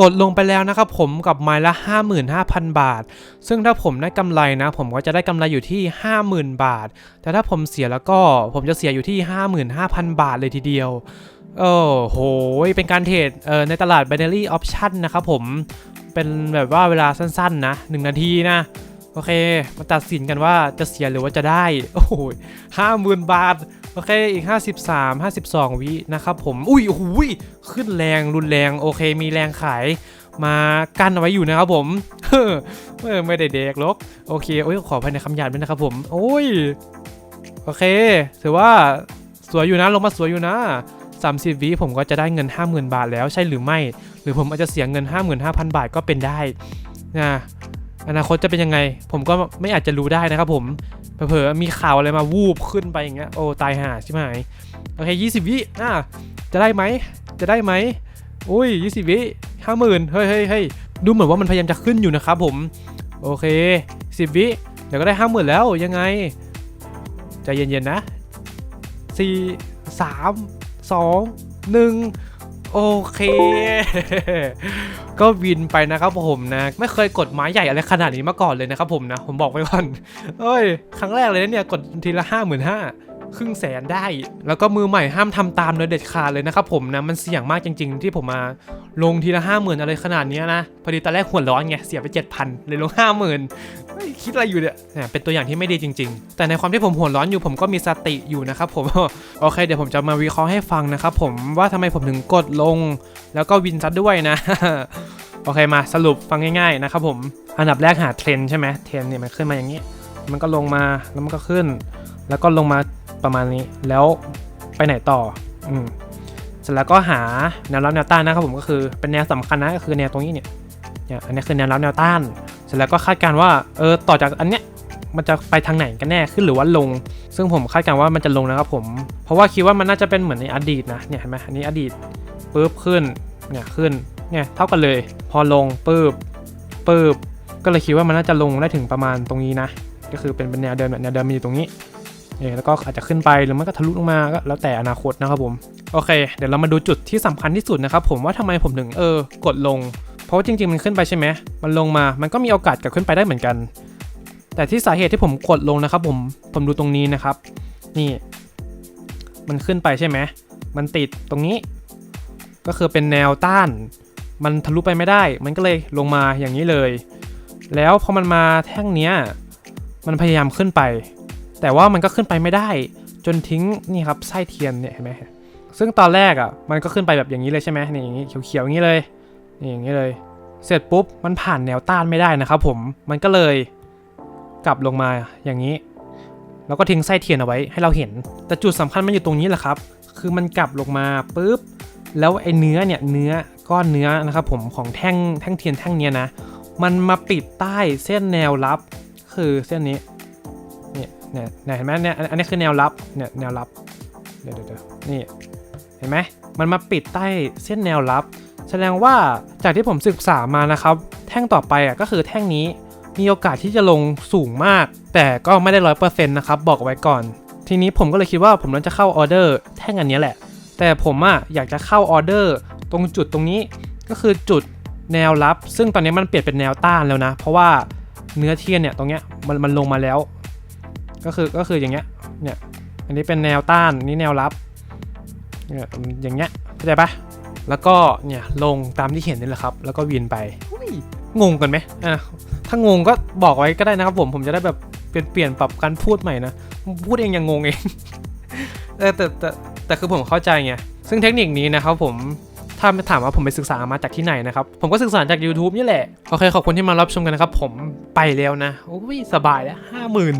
กดลงไปแล้วนะครับผมกับไม้ละ 55,000 บาท ซึ่งถ้าผมได้กำไรนะ ผมก็จะได้กำไรอยู่ที่ 50,000 บาท แต่ถ้าผมเสียแล้วก็ผมจะเสียอยู่ที่ 55,000 บาทเลยทีเดียวโอ้โห เป็นการเทรดเอ่อในตลาด binary option นะครับผม เป็นแบบว่าเวลาสั้นๆนะ 1 นาทีนะ โอเค มาตัดสินกันว่าจะเสียหรือว่าจะได้ โอ้โหห้าหมื่นบาท โอเคอีก 53 52 วินะครับผม อุ้ยโอ้โหยขึ้นแรงรุนแรงโอเค มีแรงขายมากั้นเอาไว้อยู่นะครับผมเฮ้ออไม่ได้เด็กหรอกโอเคโอ้ยขอภายในคำหยาดด้วยนะครับผม โอ้ยโอเค ถือว่าสวยอยู่นะลงมาสวยอยู่นะ 30วิผมก็จะได้เงิน 50,000 บาทแล้วใช่หรือไม่ หรือผมอาจจะเสียเงิน 55,000 บาทก็เป็นได้นะ อนาคตจะเป็นยังไง ผมก็ไม่อาจจะรู้ได้นะครับผมเผลอๆมีข่าวอะไรมาวูบขึ้นไปอย่างเงี้ยโอ้ตายห่าใช่ไหมโอเค20วิอะจะได้ไหมจะได้ไหมอุ้ย20วิห้าหมื่นเฮ้ยเฮ้ยเฮ้ยดูเหมือนว่ามันพยายามจะขึ้นอยู่นะครับผม โอเค10วิเดี๋ยวก็ได้ห้าหมื่นแล้วยังไงใจเย็นๆนะ4 3 2 1 โอเค ก็วินไปนะครับผมนะ ไม่เคยกดไม้ใหญ่อะไรขนาดนี้มาก่อนเลยนะครับผมนะ ผมบอกไว้ก่อนเอ้ย ครั้งแรกเลยนะเนี่ย กดทีละห้าหมื่นห้า ครึ่งแสนได้ แล้วก็มือใหม่ห้ามทำตามโดยเด็ดขาดเลยนะครับผมนะมันเสี่ยงมากจริง ๆ ที่ผมมาลงทีละห้าหมื่นอะไรขนาดนี้นะพอดีตอนแรกหัวร้อนไงเสียไปเจ็ดพันเลยลงห้าหมื่นคิดอะไรอยู่เนี่ยเป็นตัวอย่างที่ไม่ดีจริง ๆ แต่ในความที่ผมหัวร้อนอยู่ผมก็มีสติอยู่นะครับผมโอเคเดี๋ยวผมจะมาวิเคราะห์ให้ฟังนะครับผมว่าทำไมผมถึงกดลง แล้วก็วินซัดด้วยนะโอเคมาสรุปฟังง่ายๆนะครับผมอันดับแรกหาเทรนใช่ไหมเทรนเนี่ยมันขึ้นมาอย่างนี้ มันก็ลงมาแล้วมันก็ขึ้น แล้วก็ลงมา ประมาณนี้แล้วไปไหนต่ออืมเสร็จแล้วก็หาแนวรับแนวต้านนะครับผมก็คือเป็นแนวสำคัญนะก็คือแนวตรงนี้เนี่ยเนี่ยอันนี้คือแนวรับแนวต้าน เสร็จแล้วก็คาดการณ์ว่าเออต่อจากอันเนี้ยมันจะไปทางไหนกันแน่ขึ้นหรือว่าลง ซึ่งผมคาดการณ์ว่ามันจะลงนะครับผม เพราะว่าคิดว่ามันน่าจะเป็นเหมือนในอดีตนะเนี่ยเห็นไหมอันนี้อดีตปุ๊บขึ้นเนี่ยขึ้นเนี่ยเท่ากันเลย พอลงปุ๊บปุ๊บก็เลยคิดว่ามันน่าจะลงได้ถึงประมาณตรงนี้นะ ก็คือเป็นเป็นแนวเดิมแบบแนวเดิมมันอยู่ตรงนี้ แล้วก็อาจจะขึ้นไปหรือมันก็ทะลุลงมาก็แล้วแต่อนาคตนะครับผมโอเค เดี๋ยวเรามาดูจุดที่สำคัญที่สุดนะครับผมว่าทำไมผมถึงเออกดลง เพราะจริงๆมันขึ้นไปใช่ไหมมันลงมามันก็มีโอกาสกลับขึ้นไปได้เหมือนกัน แต่ที่สาเหตุที่ผมกดลงนะครับผมผมดูตรงนี้นะครับ นี่ มันขึ้นไปใช่ไหมมันติดตรงนี้ ก็คือเป็นแนวต้าน มันทะลุไปไม่ได้ มันก็เลยลงมาอย่างนี้เลย แล้วพอมันมาแท่งเนี้ยมันพยายามขึ้นไป แต่ว่ามันก็ขึ้นไปไม่ได้ จนทิ้งนี่ครับไส้เทียนเนี่ยเห็นไหมซึ่งตอนแรกอะมันก็ขึ้นไปแบบอย่างนี้เลยใช่ไหมนี่อย่างนี้เขียวๆอย่างนี้เลยนี่อย่างนี้เลย เสร็จปุ๊บมันผ่านแนวต้านไม่ได้นะครับผมมันก็เลยกลับลงมาอย่างนี้ แล้วก็ทิ้งไส้เทียนเอาไว้ให้เราเห็น แต่จุดสำคัญมันอยู่ตรงนี้แหละครับ คือมันกลับลงมาปุ๊บแล้วไอ้เนื้อเนี่ยเนื้อก้อนเนื้อนะครับผมของแท่งแท่งเทียนแท่งเนี้ยนะ มันมาปิดใต้เส้นแนวรับ คือเส้นนี้ เนี่ยเห็นไหมเนี่ยอันนี้คือแนวรับเนี่ยแนวรับเดี๋ยวเดี๋ยวนี่เห็นไหมมันมาปิดใต้เส้นแนวรับ แสดงว่าจากที่ผมศึกษามานะครับ แท่งต่อไปอะก็คือแท่งนี้มีโอกาสที่จะลงสูงมาก แต่ก็ไม่ได้ร้อยเปอร์เซ็นต์นะครับบอกไว้ก่อน ทีนี้ผมก็เลยคิดว่าผมน่าจะเข้าออเดอร์แท่งอันนี้แหละ แต่ผมอะอยากจะเข้าออเดอร์ตรงจุดตรงนี้ก็คือจุดแนวรับ ซึ่งตอนนี้มันเปลี่ยนเป็นแนวต้านแล้วนะ เพราะว่าเนื้อเทียนเนี่ยตรงเนี้ยมันมันลงมาแล้ว ก็คือก็คืออย่างเงี้ยเนี่ยอันนี้เป็นแนวต้านนี่แนวรับเนี่ยอย่างเงี้ยเข้าใจปะแล้วก็เนี่ยลงตามที่เห็นนี่แหละครับ แล้วก็วินไปงงกันไหมอะถ้างงก็บอกไว้ก็ได้นะครับผมผมจะได้แบบเปลี่ยนเปลี่ยนปรับการพูดใหม่นะพูดเองยังงงเองแต่แต่แต่คือผมเข้าใจไงซึ่งเทคนิคนี้นะครับผมถ้าถามว่าผมไปศึกษามาจากที่ไหนนะครับ ผมก็ศึกษาจาก YouTube นี่แหละ โอเค ขอบคุณที่มารับชมกันนะครับ ผมไปแล้วนะ โอ้ย สบายแล้วห้าหมื่น